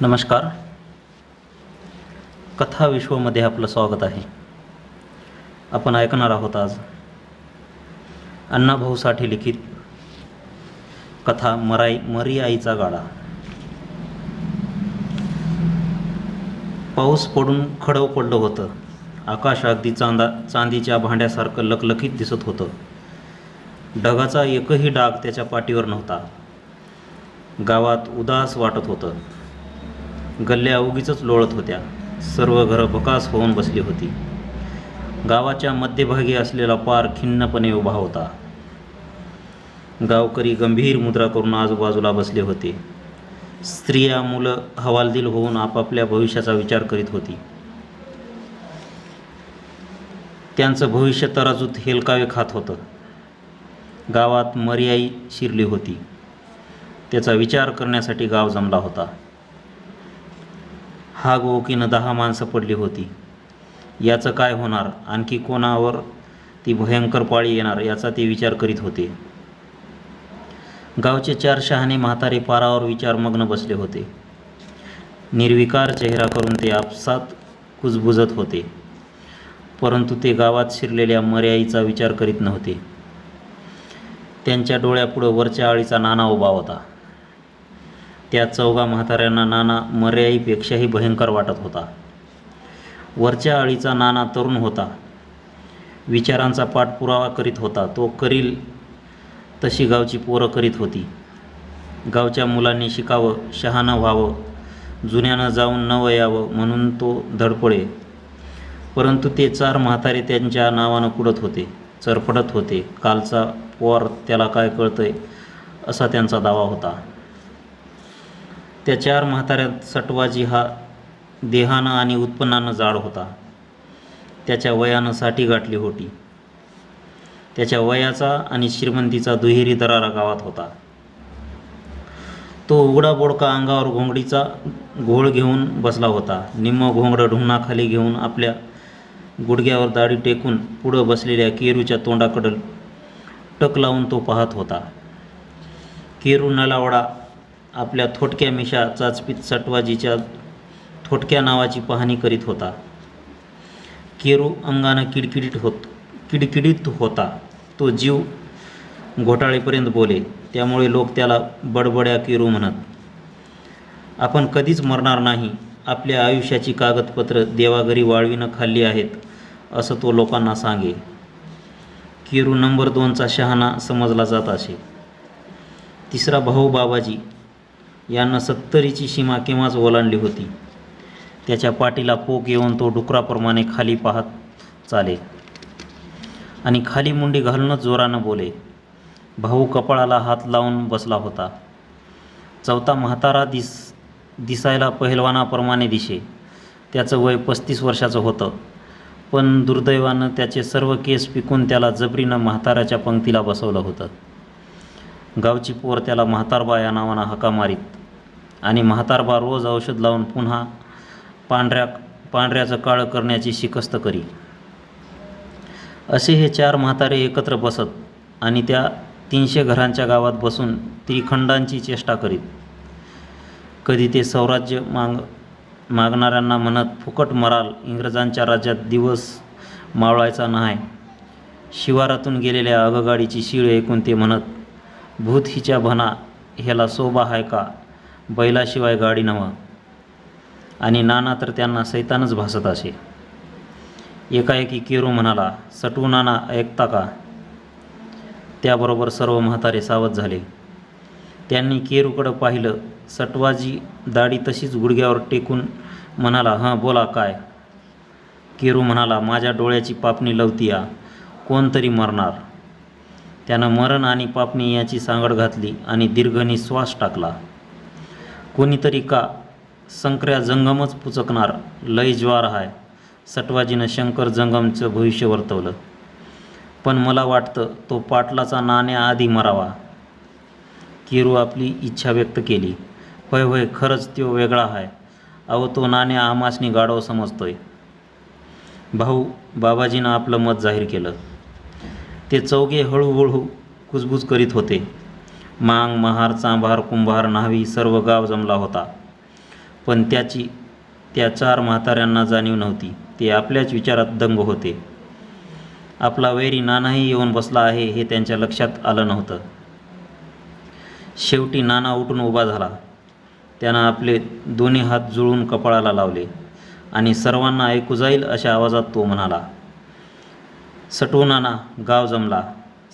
नमस्कार. कथा विश्वमध्ये आपलं स्वागत आहे. आपण ऐकणार आहोत आज अण्णाभाऊसाठी लिखित कथा मराई मरी आईचा गाडा. पाऊस पडून खडव पडलं होतं. आकाश अगदी चांदा चांदीच्या भांड्यासारखं लखलखीत दिसत होतं. ढगाचा एकही डाग त्याच्या पाठीवर नव्हता. गावात उदास वाटत होतं. गल्ल्या उगीच लोळत होत्या. सर्व घरं भकास होऊन बसली होती. गावाच्या मध्यभागी असलेला पार खिन्नपणे उभा होता. गावकरी गंभीर मुद्रा करून आजूबाजूला बसले होते. स्त्रिया मुलं हवालदिल होऊन आपापल्या भविष्याचा विचार करीत होती. त्यांचं भविष्य तराजूत हेलकावे खात होतं. गावात मर्याई शिरली होती. त्याचा विचार करण्यासाठी गाव जमला होता. हा गोकीनं दहा माणसं पडली होती. याचं काय होणार? आणखी कोणावर ती भयंकर पाळी येणार? याचा ते विचार करीत होते. गावचे चार शहाणे म्हातारे पारावर विचारमग्न बसले होते. निर्विकार चेहरा करून ते आपसात कुजबुजत होते. परंतु ते गावात शिरलेल्या मर्याईचा विचार करीत नव्हते. त्यांच्या डोळ्यापुढं वरच्या आळीचा नाना उभा होता. त्या चौघा म्हाताऱ्यांना नाना मर्याईपेक्षाही भयंकर वाटत होता. वरच्या अळीचा नाना तरुण होता. विचारांचा पाठपुरावा करीत होता. तो करील तशी गावची पोरं करीत होती. गावच्या मुलांनी शिकावं शहाणं व्हावं जुन्यानं जाऊन न यावं म्हणून तो धडपडे. परंतु ते चार म्हातारे त्यांच्या नावानं कुडत होते चरफडत होते. कालचा पोर त्याला काय कळतंय असा त्यांचा दावा होता. त्या चार म्हाताऱ्यात सटवाजी हा देहानं आणि उत्पन्नानं जाड होता. त्याच्या वयानं साठी गाठली होती. त्याच्या वयाचा आणि श्रीमंतीचा दुहेरी दरारा गावात होता. तो उघडा बोडका अंगावर घोंगडीचा घोळ घेऊन बसला होता. निम्म घोंगडं ढुंगणाखाली घेऊन आपल्या गुडघ्यावर दाढी टेकून पुढं बसलेल्या केरूच्या तोंडाकडं टक लावून तो पाहत होता. केरू नलावडा आपल्या थोटक्या मिशा चाचपीत सटवाजीच्या थोटक्या नावाची पाहणी करीत होता. केरू अंगानं किडकिडीत होत किडकिडीत होता. तो जीव घोटाळेपर्यंत बोले त्यामुळे लोक त्याला बडबड्या केरू म्हणत आपण कधीच मरणार नाही. आपल्या आयुष्याची कागदपत्र देवाघरी वाळवीनं खाल्ली आहेत असं तो लोकांना सांगे. केरू नंबर दोनचा शहाणा समजला जात असे. तिसरा भाऊ बाबाजी यांना सत्तरीची सीमा केव्हाच ओलांडली होती? त्याच्या पाठीला पोक येऊन तो डुकराप्रमाणे खाली पाहत चाले. आणि खाली मुंडी घालूनच जोरानं बोले. भाऊ कपाळाला हात लावून बसला होता. चौथा म्हातारा दिस दिसायला पहिलवानाप्रमाणे दिसे. त्याचं वय पस्तीस वर्षाचं होतं. पण दुर्दैवानं त्याचे सर्व केस पिकून त्याला जबरीनं म्हाताऱ्याच्या पंक्तीला बसवलं होतं. गावची पोर त्याला म्हातारबा या नावानं हाका मारीत. आणि म्हातारबा रोज औषध लावून पुन्हा पांढऱ्या पांढऱ्याचं काळं करण्याची शिकस्त करी. असे हे चार म्हातारे एकत्र बसत आणि त्या तीनशे घरांच्या गावात बसून त्रिखंडांची चेष्टा करीत. कधी ते स्वराज्य माग मागणाऱ्यांना म्हणत फुकट मराल इंग्रजांच्या राज्यात दिवस मावळायचा नाही. शिवारातून गेलेल्या आगगाडीची शीळ ऐकून ते म्हणत भूत हिच्या भना ह्याला सोबा आहे का? बैलाशिवाय गाडी नवं आणि नाना तर त्यांना सैतानच भासत असे. एकाएकी केरू म्हणाला सटू नाना ऐकता का? त्याबरोबर सर्व म्हातारे सावध झाले. त्यांनी केरूकडं पाहिलं सटवाजी दाढी तशीच गुडघ्यावर टेकून म्हणाला हां बोला काय? केरू म्हणाला माझ्या डोळ्याची पापणी लवती या कोणतरी मरणार. त्यानं मरण आणि पापणी याची सांगड घातली आणि दीर्घ श्वास टाकला. कोणीतरी का संक्र्या जंगमच पुचकणार? लय ज्वार हाय. सटवाजीनं शंकर जंगमचं भविष्य वर्तवलं. पण मला वाटतं तो पाटलाचा नाण्याआधी मरावा. किरू आपली इच्छा व्यक्त केली. होय होय खरंच तो वेगळा आहे अहो तो नाण्या आमासनी गाढव समजतोय. भाऊ बाबाजीनं आपलं मत जाहीर केलं. ते चौघे हळूहळू कुजबूज करीत होते. मांग महार चांभार कुंभार न्हावी सर्व गाव जमला होता. पण त्याची त्या चार म्हाताऱ्यांना जाणीव नव्हती. ते आपल्याच विचारात दंग होते. आपला वैरी नानाही येऊन बसला आहे हे त्यांच्या लक्षात आलं नव्हतं. शेवटी नाना उठून उभा झाला. त्यानं आपले दोन्ही हात जुळून कपाळाला लावले आणि सर्वांना ऐकू जाईल अशा आवाजात तो म्हणाला सटवू नाना गाव जमला.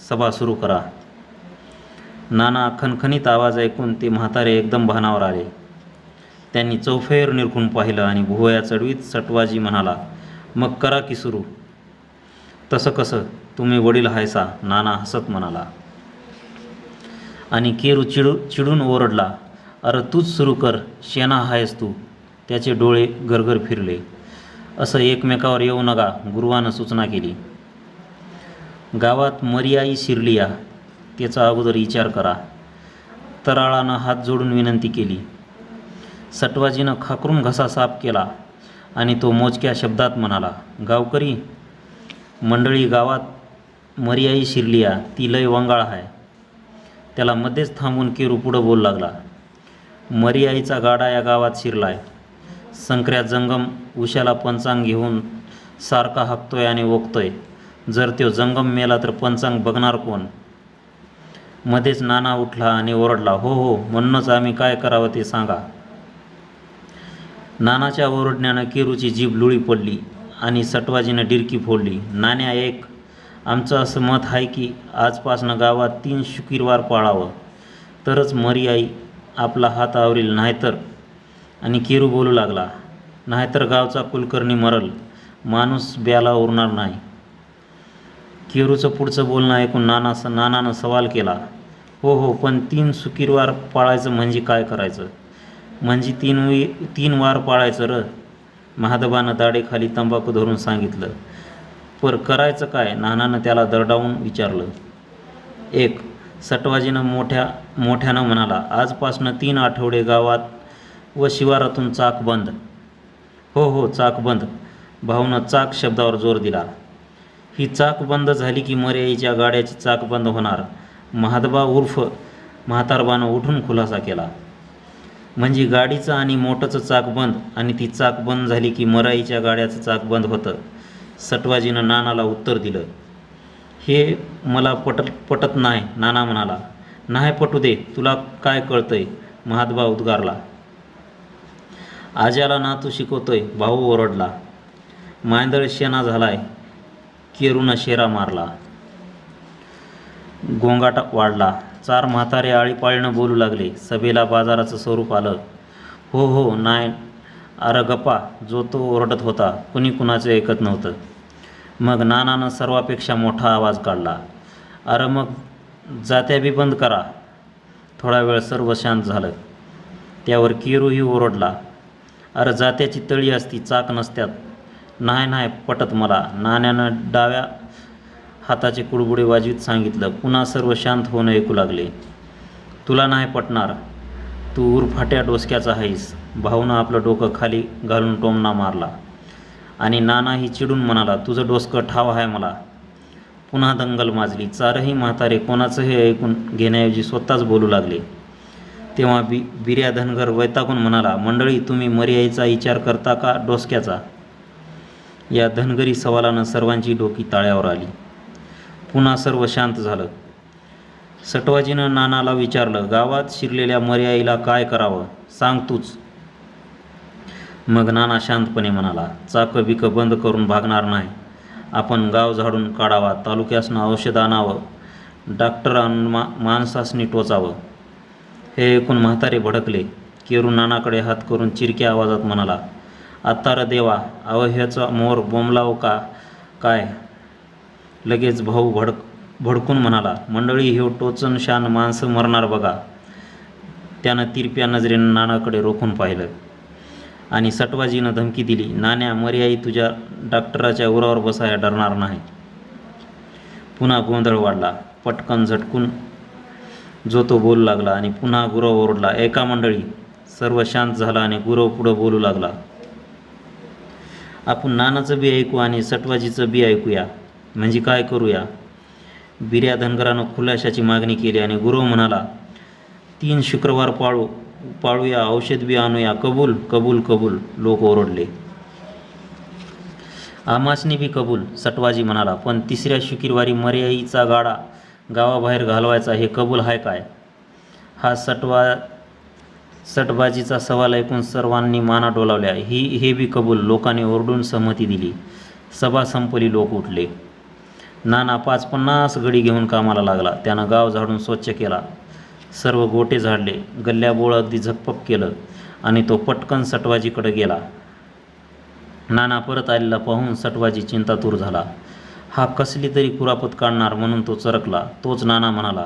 सभा सुरू करा. नाना खणखणीत आवाज ऐकून ते म्हातारे एकदम भानावर आले. त्यांनी चौफेर निरखून पाहिलं आणि भुवया चढवीत सटवाजी म्हणाला मग करा की सुरू. तसं कसं? तुम्ही वडील हायसा नाना हसत म्हणाला. आणि केरू चिडू चिडून ओरडला अरे तूच सुरू कर शेणा हायस तू. त्याचे डोळे गरगर फिरले. असं एकमेकावर येऊ नका गुरुवानं सूचना केली. गावात मर्याई शिरलिया त्याचा अगोदर विचार करा. तराळानं हात जोडून विनंती केली. सटवाजीनं खाकरून घसा साफ केला आणि तो मोजक्या शब्दात म्हणाला गावकरी मंडळी गावात मर्याई शिरलिया ती लय वंगाळ आहे. त्याला मध्येच थांबून केरू पुढं बोलू लागला. मर्याईचा गाडा या गावात शिरलाय. संक्र्या जंगम उशाला पंचांग घेऊन सारखा हाकतोय आणि ओकतोय जर तो जंगम मेला तर पंचांग बघणार कोण? मध्येच नाना उठला आणि ओरडला हो हो म्हणूनच आम्ही काय करावं ते सांगा. नानाच्या ओरडण्यानं केरूची जीभ लुळी पडली आणि सटवाजीनं डिरकी फोडली नाण्या एक आमचं असं मत आहे की आजपासनं गावात तीन शुक्रवार पाळावं. तरच मरी आई आपला हात आवरील नाहीतर आणि केरू बोलू लागला नाहीतर गावचा कुलकर्णी मरल माणूस ब्याला उरणार नाही. केरूचं पुढचं बोलणं ऐकून नाना नानानं सवाल केला हो हो पण तीन सुकीरवार पाळायचं म्हणजे काय करायचं? म्हणजे तीन वी तीन वार पाळायचं र? महादबानं दाढेखाली तंबाखू धरून सांगितलं पर करायचं काय? नानानं त्याला दरडावून विचारलं. एक सटवाजीनं मोठ्या मोठ्यानं म्हणाला आजपासनं तीन आठवडे गावात व शिवारातून चाक बंद. हो हो चाक बंद. भाऊनं चाक शब्दावर जोर दिला. ही चाक बंद झाली की मर्याईच्या गाड्याची चाक बंद होणार. महादबा उर्फ म्हातारबानं उठून खुलासा केला. म्हणजे गाडीचं आणि मोटरचं चाक बंद आणि ती चाक बंद झाली की मराईच्या गाड्याचं चाक बंद होतं. सटवाजीनं नानाला उत्तर दिलं. हे मला पटत पटत नाही नाना म्हणाला. नाही पटू दे तुला काय कळतंय? महादबा उद्गारला. आज्याला नातू शिकवतोय भाऊ ओरडला. मांदळ शेणा झालाय. केरूनं शेरा मारला. गोंगाट वाढला. चार म्हातारे आळीपाळीनं बोलू लागले. सभेला बाजाराचं स्वरूप आलं. हो हो नाय अरे गप्पा जो तो ओरडत होता कुणी कुणाचं ऐकत नव्हतं. मग नानानं सर्वापेक्षा मोठा आवाज काढला. अरे मग जात्या बी बंद करा. थोडा वेळ सर्व शांत झालं. त्यावर केरूही ओरडला. अरे जात्याची तळी असती चाक नसत्यात. नाही नाही पटत मला. नाण्यानं डाव्या हाताचे कुडबुडे वाजवीत सांगितलं पुन्हा सर्व शांत होणं ऐकू लागले. तुला नाही पटणार. तू उरफाट्या डोसक्याचा आहेस भाऊनं आपलं डोकं खाली घालून टोमणा मारला. आणि नानाही चिडून म्हणाला तुझं डोसकं ठाव आहे मला. पुन्हा दंगल माजली. चारही म्हातारे कोणाचंही ऐकून घेण्याऐवजी स्वतःच बोलू लागले. तेव्हा बी बिर्या धनगर वैतागून म्हणाला मंडळी तुम्ही मर्याईचा विचार करता का डोसक्याचा? या धनगरी सवालानं सर्वांची डोकी ताळ्यावर आली. पुन्हा सर्व शांत झालं. सटवाजीनं नानाला विचारलं गावात शिरलेल्या मर्याईला काय करावं? सांग तूच. मग नाना शांतपणे म्हणाला चाकं बिकं बंद करून भागणार नाही. आपण गाव झाडून काढावा तालुक्यासनं औषध आणावं डॉक्टर आणून मा माणसासनी टोचावं. हे ऐकून म्हातारे भडकले. केरू नानाकडे हात करून चिरक्या आवाजात म्हणाला आत्ता देवा अवह्याचा मोर बोंबलाव का? काय? लगेच भाऊ भडक भडकून म्हणाला मंडळी हे टोचन शान माणसं मरणार बघा. त्यानं तिरप्या नजरेनं नानाकडे रोखून पाहिलं आणि सटवाजीनं धमकी दिली नाण्या मर्याई तुझ्या डॉक्टराच्या उरावर बसाया डरणार नाही. पुन्हा गोंधळ वाढला पटकन झटकून जो तो बोलू लागला आणि पुन्हा गुरव ओरडला एका मंडळी. सर्व शांत झाला आणि गुरव पुढं बोलू लागला. आपण नानाचं बी ऐकू आणि सटवाजीचं बी ऐकूया. म्हणजे काय करूया? बिर्या धनगरानं खुलाशाची मागणी केली आणि गुरु म्हणाला तीन शुक्रवार पाळू पाळूया औषध बी आणूया. कबूल कबूल कबूल. लोक ओरडले. आमासने बी कबूल सटवाजी म्हणाला पण तिसऱ्या शुक्रवारी मर्याईचा गाडा गावाबाहेर घालवायचा हे कबूल आहे काय? हा सटवा सटबाजीचा सवाल ऐकून सर्वांनी माना डोलावल्या. ही हे बी कबूल लोकांनी ओरडून संमती दिली. सभा संपली लोक उठले. नाना पाच पन्नास गडी घेऊन कामाला लागला. त्यानं गाव झाडून स्वच्छ केला. सर्व गोटे झाडले. गल्ल्याबोळ अगदी झकपक केलं आणि तो पटकन सटवाजीकडे गेला. नाना परत आलेला पाहून सटवाजी चिंतातूर झाला. हा कसली तरी कुरापत काढणार म्हणून तो चरकला. तोच नाना म्हणाला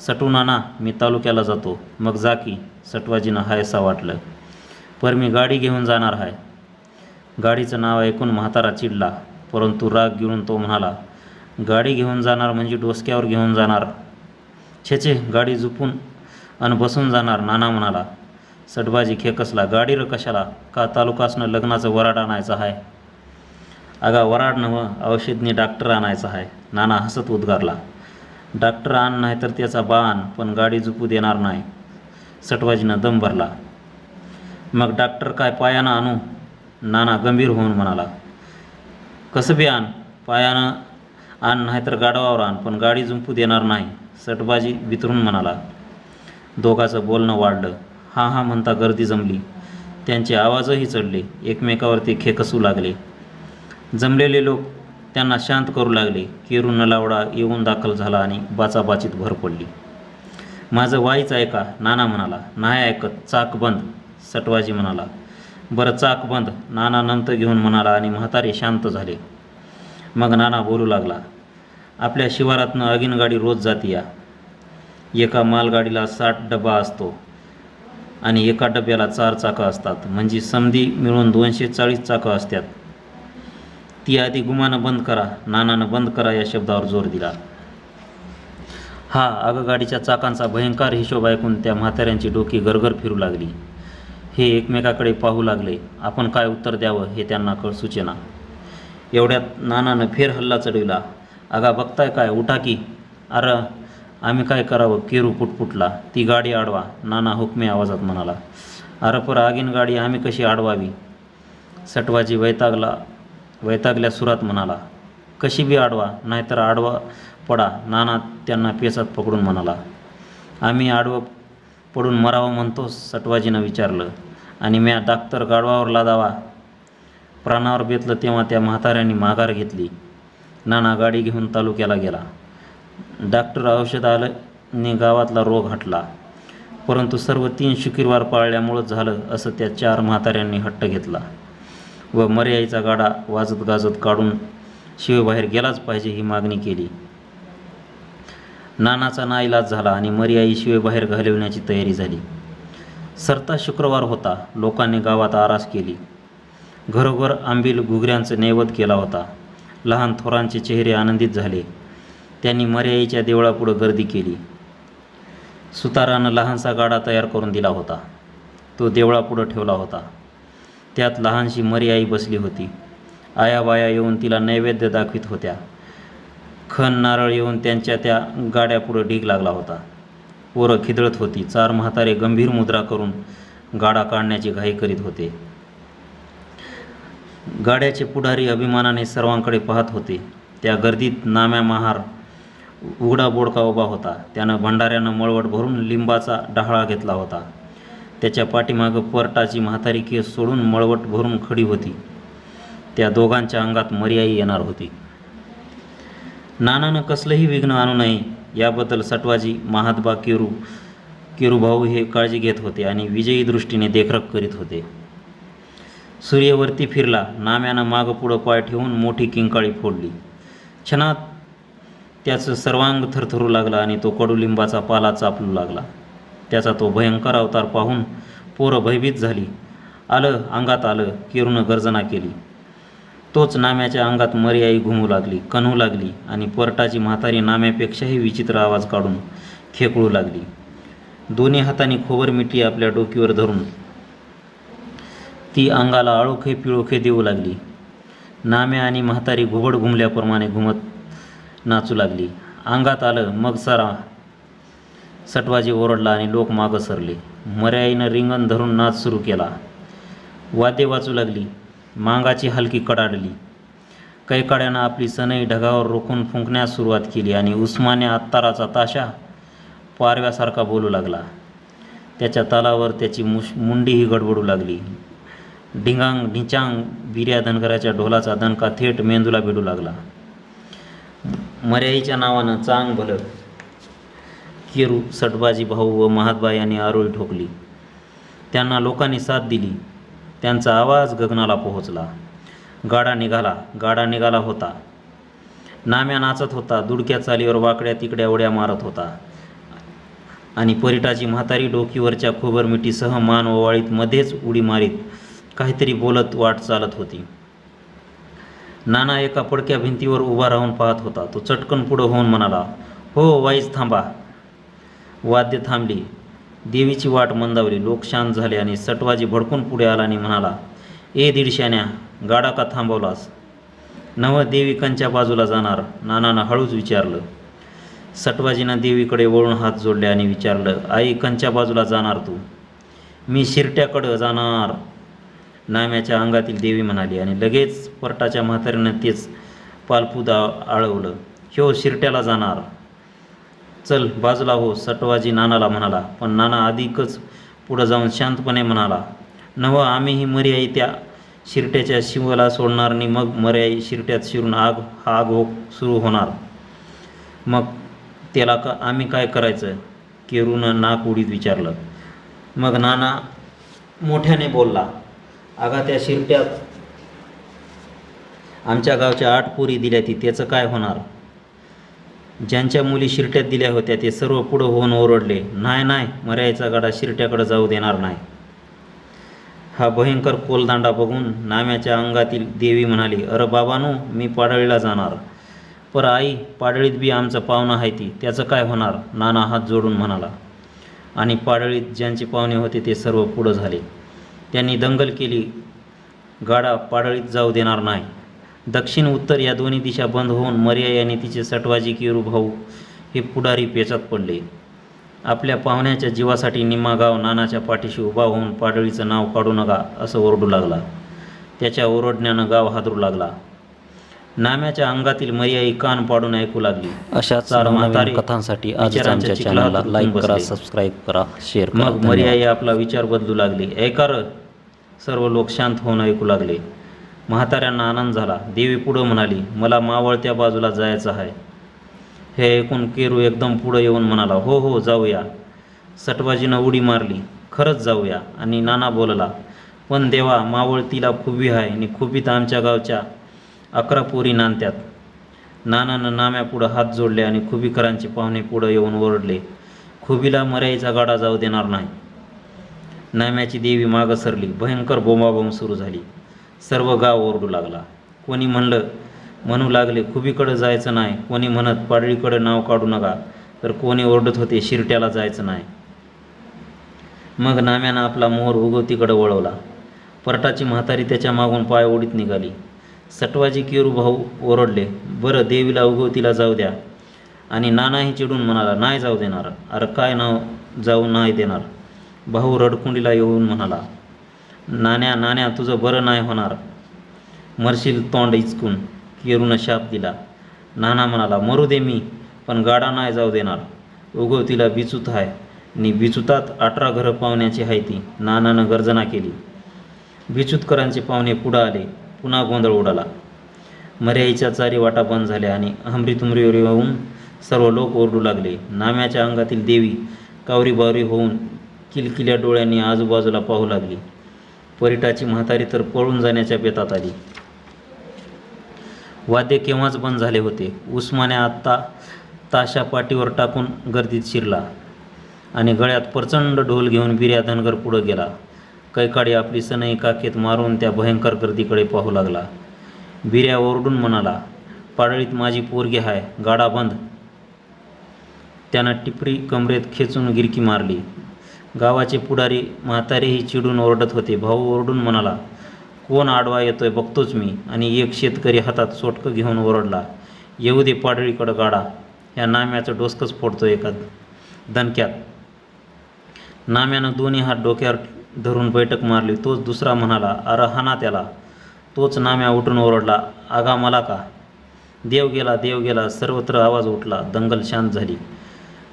सटू नाना मी तालुक्याला जातो. मग जा की सटवाजीनं हायसा वाटलं. पर मी गाडी घेऊन जाणार आहे गाडीचं नाव ऐकून म्हातारा चिडला. परंतु राग घेऊन तो म्हणाला गाडी घेऊन जाणार म्हणजे डोसक्यावर घेऊन जाणार. छेचे गाडी झुपून आणि बसून जाणार नाना म्हणाला. सटबाजी खेकसला गाडी र कशाला? का तालुकासनं लग्नाचं वराड आणायचं आहे अगा वराड नव्हं औषधनी डॉक्टर आणायचं आहे नाना हसत उद्गारला. डॉक्टर आण नाही तर त्याचा बाण पण गाडी झुपू देणार नाही. सटवाजीनं दम भरला. मग डॉक्टर काय पायानं आणू? नाना गंभीर होऊन म्हणाला कसं बी आण पायानं आण नाही तर गाडवावर आण पण गाडी झुंपू देणार नाही. सटबाजी वितरून म्हणाला दोघाचं बोलणं वाढलं. हा हा म्हणता गर्दी जमली. त्यांचे आवाजही चढले. एकमेकावरती खेकसू लागले. जमलेले लोक त्यांना शांत करू लागले केरू नलावडा येऊन दाखल झाला आणि बाचाबाचीत भर पडली. माझं वाईच ऐका नाना म्हणाला. नाही ऐकत. चाक बंद सटवाजी म्हणाला. बरं चाक बंद नाना नंतर घेऊन म्हणाला आणि म्हातारे शांत झाले. मग नाना बोलू लागला. आपल्या शिवारातनं अगिन गाडी रोज जाते या. एका मालगाडीला साठ डबा असतो आणि एका डब्याला चार चाकं असतात. म्हणजे समधी मिळून दोनशे चाळीस चाकं असतात. ती आधी गुमानं बंद करा नानानं बंद करा या शब्दावर जोर दिला. हा आगगाडीच्या चाकांचा भयंकर हिशोब ऐकून त्या म्हाताऱ्यांची डोकी गरगर फिरू लागली. हे एकमेकाकडे पाहू लागले. आपण काय उत्तर द्यावं हे त्यांना कळ सुचेना. एवढ्यात नानानं फेर हल्ला चढविला. आगा बघताय काय? उठा की. अरे आम्ही काय करावं? केरू पुटपुटला. ती गाडी आडवा. नाना हुकमी आवाजात म्हणाला. अरे पर आगीन गाडी आम्ही कशी आडवावी? सटवाजी वैतागला. वैतागल्या सुरात म्हणाला कशी बी आडवा नाहीतर आडवा पडा नाना त्यांना पेचात पकडून म्हणाला. आम्ही आडवं पडून मरावं म्हणतो सटवाजीनं विचारलं. आणि म्या डाक्टर गाडवावर लादावा. प्राणावर बेतलं तेव्हा त्या म्हाताऱ्यांनी माघार घेतली. नाना गाडी घेऊन तालुक्याला गेला. डॉक्टर औषध आलं गावातला रोग हटला. परंतु सर्व तीन शुक्रवार पाळल्यामुळं झालं असं त्या चार म्हाताऱ्यांनी हट्ट घेतला. व मर्याईचा गाडा वाजत गाजत काढून शिवेबाहेर गेलाच पाहिजे ही मागणी केली. नानाचा नाईलाज झाला आणि मर्याई शिवेबाहेर घालवण्याची तयारी झाली. सरता शुक्रवार होता. लोकांनी गावात आरास केली. घरोघर आंबील घुगऱ्यांचं नैवत केला होता. लहान थोरांचे चेहरे आनंदित झाले. त्यांनी मर्याईच्या देवळापुढं गर्दी केली. सुतारानं लहानसा गाडा तयार करून दिला होता. तो देवळापुढं ठेवला होता. त्यात लहानशी मर्याई बसली होती. आयाबाया येऊन तिला नैवेद्य दाखवित होत्या. खण नारळ येऊन त्यांच्या त्या गाड्यापुढं ढीग लागला होता. पोरं खिदळत होती. चार म्हातारे गंभीर मुद्रा करून गाडा काढण्याची घाई करीत होते. गाड्याचे पुढारी अभिमानाने सर्वांकडे पाहत होते. त्या गर्दीत नाम्या महार उघडा बोडका उभा होता. त्यानं भंडाऱ्यानं मळवट भरून लिंबाचा डहाळा घेतला होता. त्याच्या पाठीमागं परटाची म्हातारी केस सोडून मळवट भरून खडी होती. त्या दोघांच्या अंगात मर्याई येणार होती. नानानं कसलंही विघ्न आणू नये याबद्दल सटवाजी महात्बा केरू केरूभाऊ हे काळजी घेत होते आणि विजयी दृष्टीने देखरेख करीत होते. सूर्यवरती फिरला नाम्यानं मागं पुढं पाय ठेवून मोठी किंकाळी फोडली. क्षणात त्याचं सर्वांग थरथरू लागला आणि तो कडुलिंबाचा पाला चापलू लागला. त्याचा तो भयंकर अवतार पाहून पोरं भयभीत झाली. आलं अंगात आलं केरूनं गर्जना केली. तोच नाम्याच्या अंगात मर्याई घुमू लागली कणू लागली आणि परटाची म्हातारी नाम्यापेक्षाही विचित्र आवाज काढून खेकळू लागली. दोन्ही हाताने खोबर मिठी आपल्या डोकीवर धरून ती अंगाला आळोखे पिळोखे देऊ लागली. नाम्या आणि म्हातारी घुबड घुमल्याप्रमाणे घुमत नाचू लागली. अंगात आलं मग सारा सटवाजी ओरडला आणि लोक मागं सरले. मर्याईनं रिंगण धरून नाच सुरू केला. वाद्य वाचू लागली. मांगाची हलकी कडाडली. कैकाड्यानं आपली सनई ढगावर रोखून फुंकण्यास सुरुवात केली आणि उस्माने अत्ताराचा ताशा पारव्यासारखा बोलू लागला. त्याच्या तालावर त्याची मुश मुंडीही गडबडू लागली. ढिंगांग ढिंचांग बिर्या धनगराच्या ढोलाचा दणका थेट मेंदूला भिडू लागला. मर्याईच्या नावानं चांग भलं. केरू सटबाजी भाऊ व महातबाई यांनी आरोळी ठोकली. त्यांना लोकांनी साथ दिली. त्यांचा आवाज गगनाला पोहोचला. गाडा निघाला. गाडा निघाला होता. नाम्या नाचत होता. दुडक्या चालीवर वाकड्या तिकड्या उड्या मारत होता. आणि परिटाची म्हातारी डोकीवरच्या खोबर मिठीसह मान ओवाळीत मध्येच उडी मारीत काहीतरी बोलत वाट चालत होती. नाना एका पडक्या भिंतीवर उभा राहून पाहत होता. तो चटकन पुढं होऊन म्हणाला हो वाईच थांबा. वाद्य थांबली. देवीची वाट मंदावली. लोक शांत झाले आणि सटवाजी भडकून पुढे आला आणि म्हणाला ए दीडशान्या गाडा का थांबवलास? नव देवी कंच्या बाजूला जाणार. नानानं हळूच विचारलं. सटवाजीनं देवीकडे वळून हात जोडले आणि विचारलं आई कंच्या बाजूला जाणार तू? मी शिरट्याकडं जाणार. नाम्याच्या अंगातील देवी म्हणाली आणि लगेच परटाच्या म्हातारीनं तेच पालपुदा आळवलं. ह्यो शिरट्याला जाणार. चल बाजूला हो सटवाजी नानाला म्हणाला. पण नाना अधिकच पुढं जाऊन शांतपणे म्हणाला नव आम्हीही मर्याई त्या शिरट्याच्या शिवला सोडणार आणि मग मर्याई शिरट्यात शिरून आग हा आग हो सुरू होणार. मग त्याला का आम्ही काय करायचं? केरूनं नाक उडीत विचारलं. मग नाना मोठ्याने बोलला अगा त्या शिरट्यात आमच्या गावच्या आठ पोरी दिल्या ती त्याचं काय होणार? ज्यांच्या मुली शिरट्यात दिल्या होत्या ते सर्व पुढं होऊन ओरडले नाही नाही मर्यायचा गाडा शिरट्याकडे जाऊ देणार नाही. हा भयंकर कोलदांडा बघून नाम्याच्या अंगातील देवी म्हणाली अरे बाबानू मी पाडळीला जाणार. पर आई पाडळीत बी आमचं पाहुणं आहे ती त्याचं काय होणार? नाना हात जोडून म्हणाला. आणि पाडळीत ज्यांचे पाहुणे होते ते सर्व पुढं झाले. त्यांनी दंगल केली गाडा पाडळीत जाऊ देणार नाही. दक्षिण उत्तर या दोन्ही दिशा बंद होऊन मर्या आणि तिचे सटवाजी किरू भाऊ हे पुढारी पेचात पडले. आपल्या पाहुण्याच्या जीवासाठी निम्मा गाव नानाच्या पाठीशी उभा होऊन पाडळीचं नाव काढू नका असं ओरडू लागला. त्याच्या ओरडण्यानं गाव हादरू लागला. नाम्याच्या अंगातील मर्याई कान पाडून ऐकू लागली. अशाच चार म्हातारे कथांसाठी आमच्या चॅनलला लाईक करा. सबस्क्राईब करा शेअर मग. मर्याई आपला विचार बदलू लागली. ऐकार सर्व लोक शांत होऊन ऐकू लागले. म्हाताऱ्यांना आनंद झाला. देवी पुढं म्हणाली मला मावळत्या बाजूला जायचं आहे. हे ऐकून केरू एकदम पुढं येऊन म्हणाला हो हो जाऊया. सटवाजीनं उडी मारली खरंच जाऊया. आणि नाना बोलला पण देवा मावळतीला खुबी आहे आणि खुबीत आमच्या गावच्या अकरा पोरी नांदत्यात. नानानं नाम्यापुढं हात जोडले आणि खुबीकरांचे पाहुणे पुढं येऊन ओरडले खुबीला मर्याईचा गाडा जाऊ देणार नाही. नाम्याची देवी मागं सरली भयंकर बोंबाबोंब सुरू झाली. सर्व गाव ओरडू लागला. कोणी म्हणलं म्हणू लागले खुबीकडं जायचं नाही. कोणी म्हणत पाडळीकडं नाव काढू नका. तर कोणी ओरडत होते शिरट्याला जायचं नाही. मग नाम्यानं आपला मोहर उगवतीकडं वळवला. परटाची म्हातारी त्याच्या मागून पाय ओढीत निघाली. सटवाजी केरू भाऊ ओरडले बरं देवीला उगवतीला जाऊ द्या. आणि नानाही चिडून म्हणाला नाही जाऊ देणार. अरे काय नाव जाऊ नाही देणार. भाऊ रडकुंडीला येऊन म्हणाला नाण्या नाण्या तुझं बरं नाही होणार. मरशील तोंड इचकून केरूनं शाप दिला. नाना म्हणाला मरू दे मी पण गाडा नाही जाऊ देणार. उगवतीला बिचूत आहे आणि बिचुतात अठरा घरं पाहुण्याची आहे ती. नानानं गर्जना केली. बिचूतकरांचे पाहुणे पुढं आले. पुन्हा गोंधळ उडाला. मर्याईच्या चारी वाटा बंद झाल्या आणि हमरीतुमरीवर येऊन सर्व लोक ओरडू लागले. नाम्याच्या अंगातील देवी कावरी बावरी होऊन किलकिल्या डोळ्यांनी आजूबाजूला पाहू लागली. परिटाची म्हातारी तर पळून जाण्याच्या बेतात आली. वाद्य केव्हाच बंद झाले होते. उस्माने आत्ता ताशा पाठीवर टाकून गर्दीत शिरला आणि गळ्यात प्रचंड ढोल घेऊन बिर्या धनगर पुढं गेला. कैकाडी आपली सनई काकेत मारून त्या भयंकर गर्दीकडे पाहू लागला. बिर्या ओरडून म्हणाला पाडळीत माझी पोरगी हाय गाडा बंद. त्यानं टिपरी कमरेत खेचून गिरकी मारली. गावाचे पुढारी म्हातारेही चिडून ओरडत होते. भाऊ ओरडून म्हणाला कोण आडवा येतोय बघतोच मी. आणि एक शेतकरी हातात सोटकं घेऊन ओरडला येऊ दे पाडळीकडं गाडा या नाम्याचं डोसकंच फोडतो एका दणक्यात. नाम्यानं दोन्ही हात डोक्यावर धरून बैठक मारली. तोच दुसरा म्हणाला अरे हाना त्याला. तोच नाम्या उठून ओरडला आगा मला का? देव गेला देव गेला. सर्वत्र आवाज उठला दंगल शांत झाली.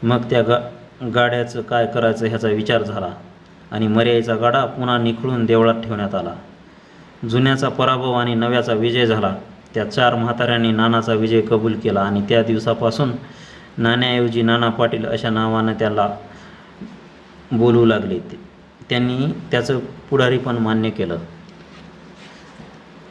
मग त्या गा गाड्याचं काय करायचं ह्याचा विचार झाला आणि मर्याईचा गाडा पुन्हा निखळून देवळात ठेवण्यात आला. जुन्याचा पराभव आणि नव्याचा विजय झाला. त्या चार म्हाताऱ्यांनी नानाचा विजय कबूल केला आणि त्या दिवसापासून नाण्याऐवजी नाना पाटील अशा नावानं त्याला बोलू लागले. त्यांनी त्याचं पुढारी पण मान्य केलं.